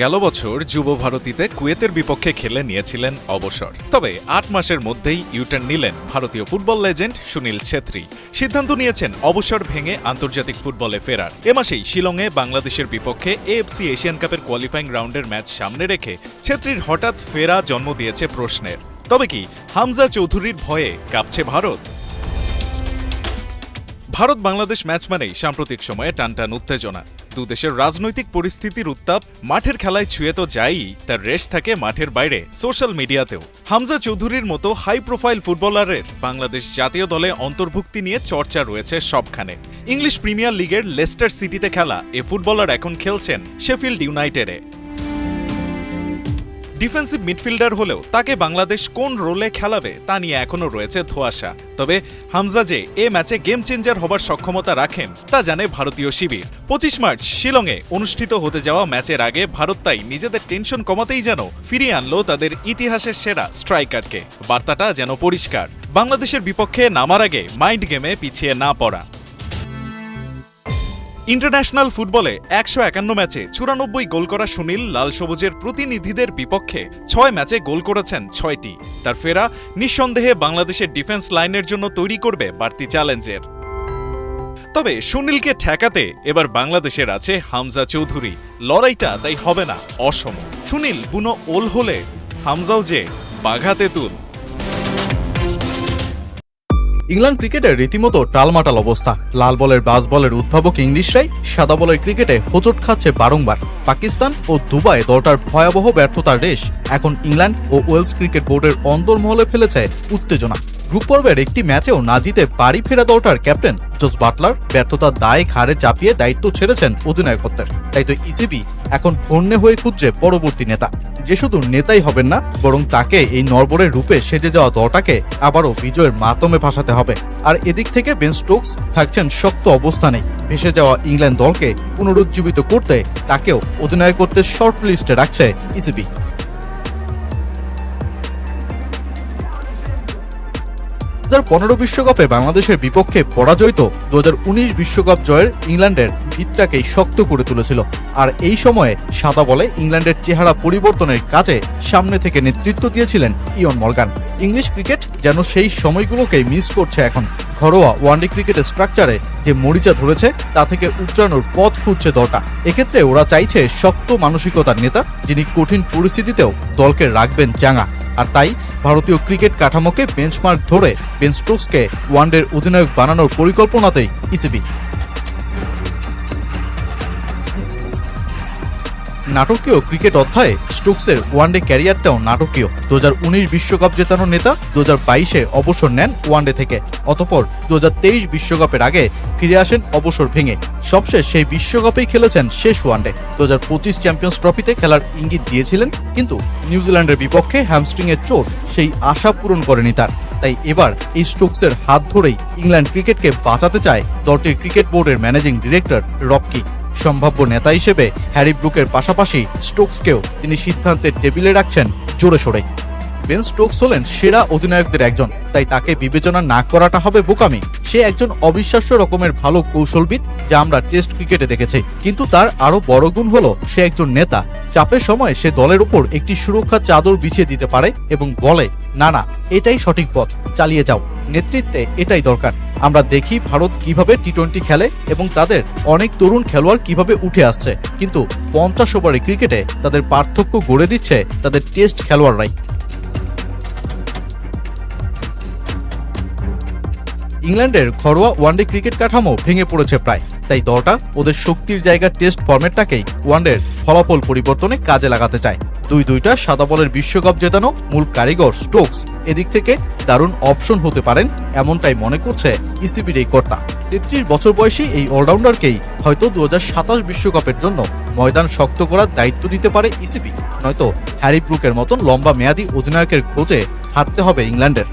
গেল বছর যুব ভারতীতে কুয়েতের বিপক্ষে খেলে নিয়েছিলেন অবসর। তবে আট মাসের মধ্যেই ইউটার্ন নিলেন ভারতীয় ফুটবল লেজেন্ড সুনীল ছেত্রী। সিদ্ধান্ত নিয়েছেন অবসর ভেঙে আন্তর্জাতিক ফুটবলে ফেরার। এ মাসেই শিলংয়ে বাংলাদেশের বিপক্ষে এএফসি এশিয়ান কাপের কোয়ালিফাইং রাউন্ডের ম্যাচ সামনে রেখে ছেত্রীর হঠাৎ ফেরা জন্ম দিয়েছে প্রশ্নের। তবে কি হামজা চৌধুরীর ভয়ে কাঁপছে ভারত? ভারত বাংলাদেশ ম্যাচ মানেই সাম্প্রতিক সময়ে টানটান উত্তেজনা। দু দেশের রাজনৈতিক পরিস্থিতির উত্তাপ মাঠের খেলায় ছুঁয়ে তো যায়ই তার রেশ থাকে মাঠের বাইরে, সোশ্যাল মিডিয়াতেও। হামজা চৌধুরীর মতো হাই প্রোফাইল ফুটবলারের বাংলাদেশ জাতীয় দলে অন্তর্ভুক্তি নিয়ে চর্চা রয়েছে সবখানে। ইংলিশ প্রিমিয়ার লিগের লেস্টার সিটিতে খেলা, এ ফুটবলার এখন খেলছেন শেফিল্ড ইউনাইটেডে। ডিফেন্সিভ মিডফিল্ডার হলেও তাকে বাংলাদেশ কোন রোলে খেলাবে তা নিয়ে এখনও রয়েছে ধোয়াশা। তবে হামজা যে এ ম্যাচে গেম চেঞ্জার হবার সক্ষমতা রাখেন, তা জানে ভারতীয় শিবির। পঁচিশ মার্চ শিলংয়ে অনুষ্ঠিত হতে যাওয়া ম্যাচের আগে ভারত তাই নিজেদের টেনশন কমাতেই যেন ফিরিয়ে আনলো তাদের ইতিহাসের সেরা স্ট্রাইকারকে বার্তাটা যেন পরিষ্কার। বাংলাদেশের বিপক্ষে নামার আগে মাইন্ড গেমে পিছিয়ে না পড়া। ইন্টারন্যাশনাল ফুটবলে একশো একান্ন ম্যাচে চুরানব্বই গোল করা সুনীল লাল সবুজের প্রতিনিধিদের বিপক্ষে ছয় ম্যাচে গোল করেছেন ছয়টি। তার ফেরা নিঃসন্দেহে বাংলাদেশের ডিফেন্স লাইনের জন্য তৈরি করবে বাড়তি চ্যালেঞ্জের। তবে সুনীলকে ঠেকাতে এবার বাংলাদেশের আছে হামজা চৌধুরী। লড়াইটা তাই হবে না, অসম। সুনীল বুনো ওল হলে হামজাও যে বাঘাতে তুল। ইংল্যান্ড ক্রিকেটের রীতিমতো টালমাটাল অবস্থা। লাল বলের বাজ বলের উদ্ভাবক ইংলিশরাই সাদা বলের ক্রিকেটে হোঁচট খাচ্ছে বারংবার। পাকিস্তান ও দুবাই দলটার ভয়াবহ ব্যর্থতার রেশ এখন ইংল্যান্ড ও ওয়েলস ক্রিকেট বোর্ডের অন্তর্মহলে ফেলেছে উত্তেজনা। গ্রুপ পর্বের একটি ম্যাচেও না জিতে বাড়ি ফেরা দলটার ক্যাপ্টেন জোস বাটলার ব্যর্থতার দায় ঘাড়ে চাপিয়ে দায়িত্ব ছেড়েছেন অধিনায়কত্বের। তাই তো ইসিবি এখন হন্যে হয়ে খুঁজছে পরবর্তী নেতা। যে শুধু নেতাই হবেন না, বরং তাকে এই নরবরের রূপে সেজে যাওয়া দলটাকে আবারও বিজয়ের মাতমে ভাসাতে হবে। আর এদিক থেকে বেন স্টোকস থাকছেন শক্ত অবস্থানে। ভেসে যাওয়া ইংল্যান্ড দলকে পুনরুজ্জীবিত করতে তাকেও অধিনায়কত্বের শর্ট লিস্টে রাখছে ইসিবি। দু বিশ্বকাপে বাংলাদেশের বিপক্ষে পরাজয় তো দু বিশ্বকাপ জয়ের ইংল্যান্ডের ভিতটাকেই শক্ত করে তুলেছিল। আর এই সময়ে সাদা বলে ইংল্যান্ডের চেহারা পরিবর্তনের কাজে সামনে থেকে নেতৃত্ব দিয়েছিলেন ইয়ন মর্গান। ইংলিশ ক্রিকেট যেন সেই সময়গুলোকেই মিস করছে এখন। ঘরোয়া ওয়ানডে ক্রিকেটের স্ট্রাকচারে যে মরিচা ধরেছে, তা থেকে উত্তরানোর পথ খুঁজছে দলটা। এক্ষেত্রে ওরা চাইছে শক্ত মানসিকতার নেতা, যিনি কঠিন পরিস্থিতিতেও দলকে রাখবেন চাঙা। আর তাই ভারতীয় ক্রিকেট কাঠামোকে বেঞ্চমার্ক ধরে বেন ওয়ানডের অধিনায়ক বানানোর পরিকল্পনাতেই ইসিবি নাটকীয় ক্রিকেট অধ্যায়ে স্টোকসের ওয়ানডে ক্যারিয়ারটাও নাটকীয়। দু বিশ্বকাপ জেতানো নেতা দু বাইশে অবসর নেন ওয়ানডে থেকে। অতপর দু বিশ্বকাপের আগে ফিরে আসেন অবসর ভেঙে। সবশেষ সেই বিশ্বকাপেই খেলেছেন শেষ ওয়ানডে। দু হাজার পঁচিশ চ্যাম্পিয়ন্স ট্রফিতে খেলার ইঙ্গিত দিয়েছিলেন, কিন্তু নিউজিল্যান্ডের বিপক্ষে হ্যামস্ট্রিং এর চোট সেই আশা পূরণ করেনি তার। তাই এবার এই স্টোকসের হাত ধরেই ইংল্যান্ড ক্রিকেটকে বাঁচাতে চায় দলটির ক্রিকেট বোর্ডের ম্যানেজিং ডিরেক্টর রবকি সম্ভাব্য নেতা হিসেবে হ্যারি ব্রুকের পাশাপাশি স্টোকসকেও তিনি সিদ্ধান্তের টেবিলে রাখছেন জোরে সোরে। বেন স্টোকস হলেন সেরা অধিনায়কদের একজন, তাই তাকে বিবেচনা না করাটা হবে বোকামি। সে একজন অবিশ্বাস্য রকমের ভালো কৌশলবিদ, যা আমরা টেস্ট ক্রিকেটে দেখেছি। কিন্তু তার আরও বড় গুণ হলো, সে একজন নেতা। চাপের সময় সে দলের উপর একটি সুরক্ষা চাদর বিছিয়ে দিতে পারে এবং বলে, না না, এটাই সঠিক পথ, চালিয়ে যাও। নেতৃত্বে এটাই দরকার। আমরা দেখি ভারত কীভাবে টি টোয়েন্টি খেলে এবং তাদের অনেক তরুণ খেলোয়াড় কীভাবে উঠে আসছে। কিন্তু পঞ্চাশ ওভারে ক্রিকেটে তাদের পার্থক্য গড়ে দিচ্ছে তাদের টেস্ট খেলোয়াড়রাই। ইংল্যান্ডের ঘরোয়া ওয়ানডে ক্রিকেট কাঠামো ভেঙে পড়েছে প্রায়। তাই দলটা ওদের শক্তির জায়গার টেস্ট ফর্মেটটাকেই ওয়ানডের ফলাফল পরিবর্তনে কাজে লাগাতে চায়। দুই দুইটা সাদা বলের বিশ্বকাপ জেতানো মূল কারিগর স্টোকস এদিক থেকে দারুণ অপশন হতে পারেন এমনটাই মনে করছে ইসিবির এই কর্তা। তেত্রিশ বছর বয়সী এই অলরাউন্ডারকেই হয়তো দু বিশ্বকাপের জন্য ময়দান শক্ত করার দায়িত্ব দিতে পারে ইসিবি। নয়তো হ্যারি ব্রুকের মতন লম্বা মেয়াদী অধিনায়কের খোঁজে হাঁটতে হবে ইংল্যান্ডের।